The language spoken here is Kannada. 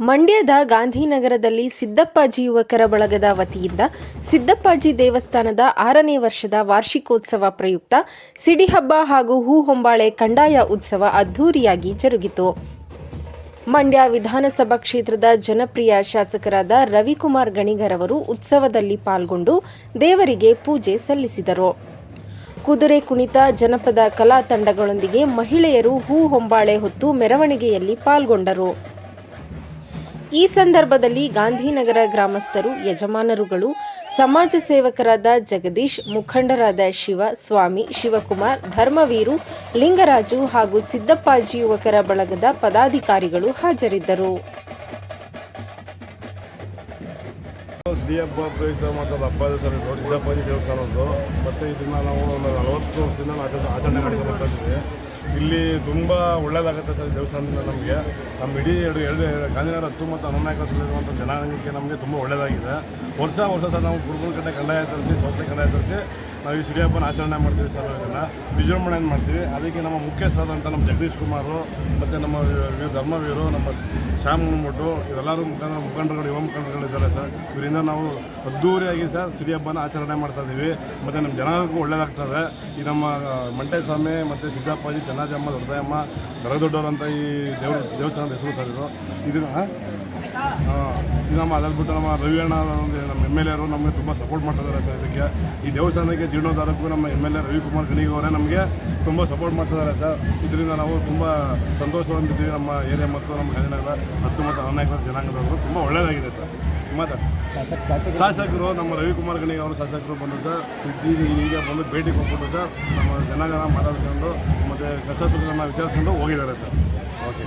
ಮಂಡ್ಯದ ಗಾಂಧಿನಗರದಲ್ಲಿ ಸಿದ್ದಪ್ಪಾಜಿ ಯುವಕರ ಬಳಗದ ವತಿಯಿಂದ ಸಿದ್ದಪ್ಪಾಜಿ ದೇವಸ್ಥಾನದ ಆರನೇ ವರ್ಷದ ವಾರ್ಷಿಕೋತ್ಸವ ಪ್ರಯುಕ್ತ ಸಿಡಿಹಬ್ಬ ಹಾಗೂ ಹೂ ಹೊಂಬಾಳೆ ಕಂಡಾಯ ಉತ್ಸವ ಅದ್ಧೂರಿಯಾಗಿ ಜರುಗಿತು. ಮಂಡ್ಯ ವಿಧಾನಸಭಾ ಕ್ಷೇತ್ರದ ಜನಪ್ರಿಯ ಶಾಸಕರಾದ ರವಿಕುಮಾರ್ ಗಣಿಗರ್ ಅವರು ಉತ್ಸವದಲ್ಲಿ ಪಾಲ್ಗೊಂಡು ದೇವರಿಗೆ ಪೂಜೆ ಸಲ್ಲಿಸಿದರು. ಕುದುರೆ ಕುಣಿತ, ಜನಪದ ಕಲಾ ತಂಡಗಳೊಂದಿಗೆ ಮಹಿಳೆಯರು ಹೂ ಹೊಂಬಾಳೆ ಹೊತ್ತು ಮೆರವಣಿಗೆಯಲ್ಲಿ ಪಾಲ್ಗೊಂಡರು. ಈ ಸಂದರ್ಭದಲ್ಲಿ ಗಾಂಧಿನಗರ ಗ್ರಾಮಸ್ಥರು, ಯಜಮಾನರುಗಳು, ಸಮಾಜ ಸೇವಕರಾದ ಜಗದೀಶ್, ಮುಖಂಡರಾದ ಶಿವ, ಸ್ವಾಮಿ, ಶಿವಕುಮಾರ್, ಧರ್ಮವೀರು, ಲಿಂಗರಾಜು ಹಾಗೂ ಸಿದ್ದಪ್ಪಾಜಿ ಯುವಕರ ಬಳಗದ ಪದಾಧಿಕಾರಿಗಳು ಹಾಜರಿದ್ದರು. ಡಿ ಹಬ್ಬ ಪ್ರಯುಕ್ತ ಮತ್ತು ಹಬ್ಬದ ಸರ್, ಇದು ಸಿದ್ದಪ್ಪಾಜಿ ದೇವಸ್ಥಾನದ್ದು ಮತ್ತು ಇದನ್ನು ನಾವು ಒಂದು ನಲವತ್ತು ವರ್ಷದಿಂದ ನಾವು ಆಚರಣೆ ಮಾಡಿಕೊಂಡಿದ್ದೀವಿ ಇಲ್ಲಿ ತುಂಬ ಒಳ್ಳೇದಾಗುತ್ತೆ ಸರ್ ದೇವಸ್ಥಾನದಿಂದ ನಮಗೆ. ನಮ್ಮ ಇಡೀ ಎರಡು ಎರಡು ಗಾಂಧಿನಗರ ಹತ್ತು ಮತ್ತು ಹನುಮನಾಯಕಲ್ಲಿರುವಂಥ ಜನಾಂಗಕ್ಕೆ ನಮಗೆ ತುಂಬ ಒಳ್ಳೆಯದಾಗಿದೆ ವರ್ಷ ವರ್ಷ ಸರ್ ನಾವು ಗುರುಗಳ ಕಡೆ ಕಂಡಾಯ ತರಿಸಿ ಸಂಸ್ಥೆ ಕಂಡಾಯ ತರಿಸಿ ನಾವು ಈ ಸಿಡಿ ಹಬ್ಬನ ಆಚರಣೆ ಮಾಡ್ತೀವಿ ಸರ್ ಇದನ್ನು ವಿಜೃಂಭಣೆಯನ್ನು ಮಾಡ್ತೀವಿ? ಅದಕ್ಕೆ ನಮ್ಮ ಮುಖ್ಯಸ್ಥರಾದಂಥ ನಮ್ಮ ಜಗದೀಶ್ ಕುಮಾರು ಮತ್ತು ನಮ್ಮ ಧರ್ಮವೀರು, ನಮ್ಮ ಶ್ಯಾಮ್ ಮುಟ್ಟು ಇವರೆಲ್ಲರೂ ಮುಖಂಡ ಮುಖಂಡರುಗಳು, ಯುವ ಮುಖಂಡರುಗಳಿದ್ದಾರೆ ಸರ್. ಇವರಿಂದ ನಾವು ಅದ್ದೂರಿಯಾಗಿ ಸರ್ ಸಿಡಿ ಹಬ್ಬನ ಆಚರಣೆ ಮಾಡ್ತಾ ಇದ್ದೀವಿ. ಮತ್ತು ನಮ್ಮ ಜನಗಳಿಗೂ ಒಳ್ಳೆಯದಾಗ್ತದೆ ಈ ನಮ್ಮ ಮಂಟೇಸ್ವಾಮಿ ಸ್ವಾಮಿ ಮತ್ತು ಸಿದ್ದಪ್ಪಾಜಿ, ಚೆನ್ನಾಜಮ್ಮ ದೊಡ್ಡಯಮ್ಮ ದೊಡ್ಡವರು ಅಂತ ಈ ದೇವ್ರ, ದೇವಸ್ಥಾನದ ಹೆಸರು ಸರ್ ಇದು. ಇದನ್ನು ಇದು ನಮ್ಮ ಅದಾದ್ಬಿಟ್ಟು ಬಿಟ್ಟು ನಮ್ಮ ರವಿ ಅಣ್ಣ ನಮ್ಮ ಎಂ ಎಲ್ ಎರು ನಮಗೆ ತುಂಬ ಸಪೋರ್ಟ್ ಮಾಡ್ತಾ ಇದ್ದಾರೆ ಸರ್ ಇದಕ್ಕೆ. ಈ ದೇವಸ್ಥಾನಕ್ಕೆ ಜೀರ್ಣೋದ್ಧಾರಕ್ಕೂ ನಮ್ಮ M L A Ravikumar Ganiga ಅವರೇ ನಮಗೆ ತುಂಬ ಸಪೋರ್ಟ್ ಮಾಡ್ತಾ ಇದ್ದಾರೆ ಸರ್. ಇದರಿಂದ ನಾವು ತುಂಬ ಸಂತೋಷ ಹೊಂದಿದ್ದೀವಿ ನಮ್ಮ ಏರಿಯಾ ಮತ್ತು ನಮ್ಮ ಗಾಂಧಿನಗರ ಹತ್ತು ಮತ್ತು ಹದಿನಾಲ್ಕು ಜನಾಂಗದವರು. ತುಂಬ ಒಳ್ಳೆಯದಾಗಿದೆ ಸರ್. ಮಾತಾ? ಶಾಸಕರು. ನಮ್ಮ ರವಿಕುಮಾರ್ ಗಣಿಗೆ ಅವರು ಶಾಸಕರು ಬಂದರು ಸರ್. ಈಗ ಈಗ ಬಂದು ಭೇಟಿ ಕೊಟ್ಬಿಟ್ಟು ಸರ್ ನಮ್ಮ ಜನಾಂಗನ ಮಾತಾಡ್ಕೊಂಡು ಮತ್ತು ಕಸ ಸುಗ್ರನ್ನ ವಿಚಾರಿಸ್ಕೊಂಡು ಹೋಗಿದ್ದಾರೆ ಸರ್. ಓಕೆ.